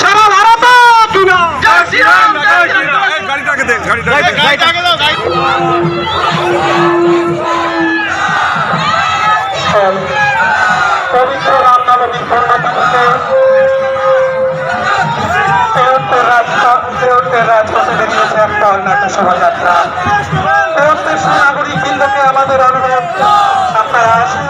সারা ভারত গাড়িটাকে দে গাড়িটাকে পবিত্র রামনবমী কর্মসূচিতে তেহট্টের রাজপথ তেহট্টের রাজপথে বেরিয়েছে একটা অন্য শোভাযাত্রা। তেহট্টের সুনাগরিক বৃন্দকে আমাদের অনুরোধ আপনারা আসুন।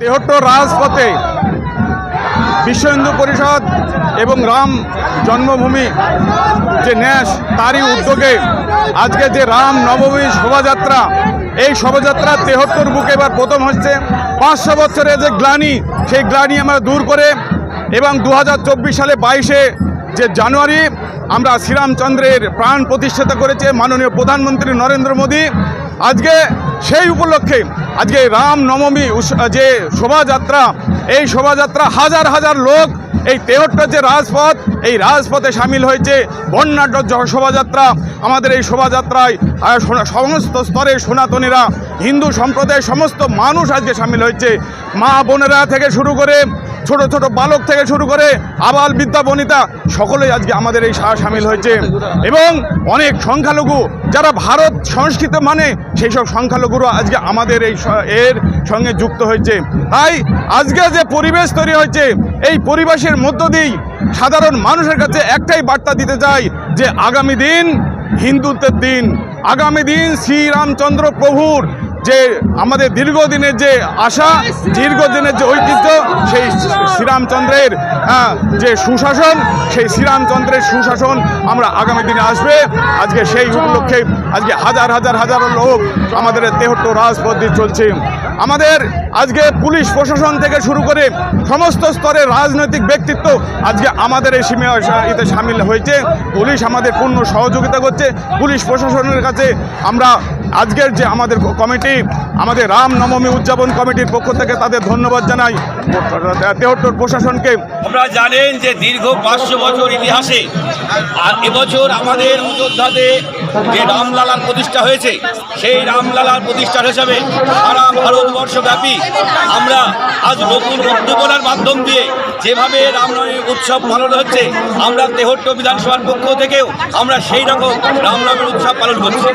তেহট্টর রাজপথে বিশ্ব হিন্দু পরিষদ এবং রাম জন্মভূমি যে ন্যাস, তারই উদ্যোগে আজকে যে রাম নবমী শোভাযাত্রা, এই শোভাযাত্রা তেহট্টর বুকে এবার প্রথম হচ্ছে। পাঁচশো বছরের যে গ্লানি, সেই গ্লানি আমরা দূর করে এবং দু হাজার চব্বিশ সালে বাইশে যে জানুয়ারি আমরা শ্রীরামচন্দ্রের প্রাণ প্রতিষ্ঠাতা করেছে মাননীয় প্রধানমন্ত্রী নরেন্দ্র মোদী। আজকে সেই উপলক্ষে আজকে রাম নবমী যে শোভাযাত্রা, এই শোভাযাত্রা হাজার হাজার লোক এই তেহট্টর যে রাজপথ, এই রাজপথে সামিল হয়েছে বন্যাঢ্য শোভাযাত্রা। আমাদের এই শোভাযাত্রায় সমস্ত স্তরের সনাতনীরা, হিন্দু সম্প্রদায়ের সমস্ত মানুষ আজকে সামিল হয়েছে। মা বোনেরা থেকে শুরু করে ছোট ছোট বালক থেকে শুরু করে আবাল বিদ্যা বনিতা, সকলেই আজকে আমাদের এই সা- সামিল হয়েছে। এবং অনেক সংখ্যালঘু যারা ভারত সংস্কৃত মানে সেই সব সংখ্যালঘুরা আজকে আমাদের এই এর সঙ্গে যুক্ত হয়েছে। তাই আজকে যে পরিবেশ তৈরি হয়েছে, এই পরিবেশের মধ্য দিয়েই সাধারণ মানুষের কাছে একটাই বার্তা দিতে চাই যে আগামী দিন হিন্দুত্বের দিন। আগামী দিন শ্রীরামচন্দ্র প্রভুর যে আমাদের দীর্ঘদিনের যে আশা দীর্ঘদিনের যে ঐতিহ্য সেই শ্রীরামচন্দ্রের আহ, যে সুশাসন সেই শ্রীরামচন্দ্রের সুশাসন আমরা আগামী দিনে আসবে। আজকে সেই উপলক্ষে আজকে হাজার হাজার হাজার লোক আমাদের তেহট্ট দিয়ে চলছে। আমাদের আজকে পুলিশ প্রশাসন থেকে শুরু করে সমস্ত স্তরের রাজনৈতিক ব্যক্তিত্ব আজকে আমাদের এই সীমা সামিল হয়েছে। পুলিশ আমাদের পূর্ণ সহযোগিতা করছে। পুলিশ প্রশাসনের কাছে আমরা আজকের যে আমাদের কমিটি, আমাদের রাম নবমী উদযাপন কমিটির পক্ষ থেকে তাদের ধন্যবাদ জানাই। তেহট্টর প্রশাসনকে আমরা জানেন যে দীর্ঘ পাঁচশো বছর ইতিহাসে আর এবছর আমাদের অযোধ্যাতে যে রামলালার প্রতিষ্ঠা হয়েছে, সেই রামলালার প্রতিষ্ঠার হিসাবে সারা ভারতবর্ষব্যাপী আমরা আজ নতুন উদ্দীপনার মাধ্যম দিয়ে যেভাবে রামনবমী উৎসব পালন হচ্ছে, আমরা তেহট্ট বিধানসভার পক্ষ থেকেও আমরা সেই রকম রামনবমীর উৎসব পালন করছি।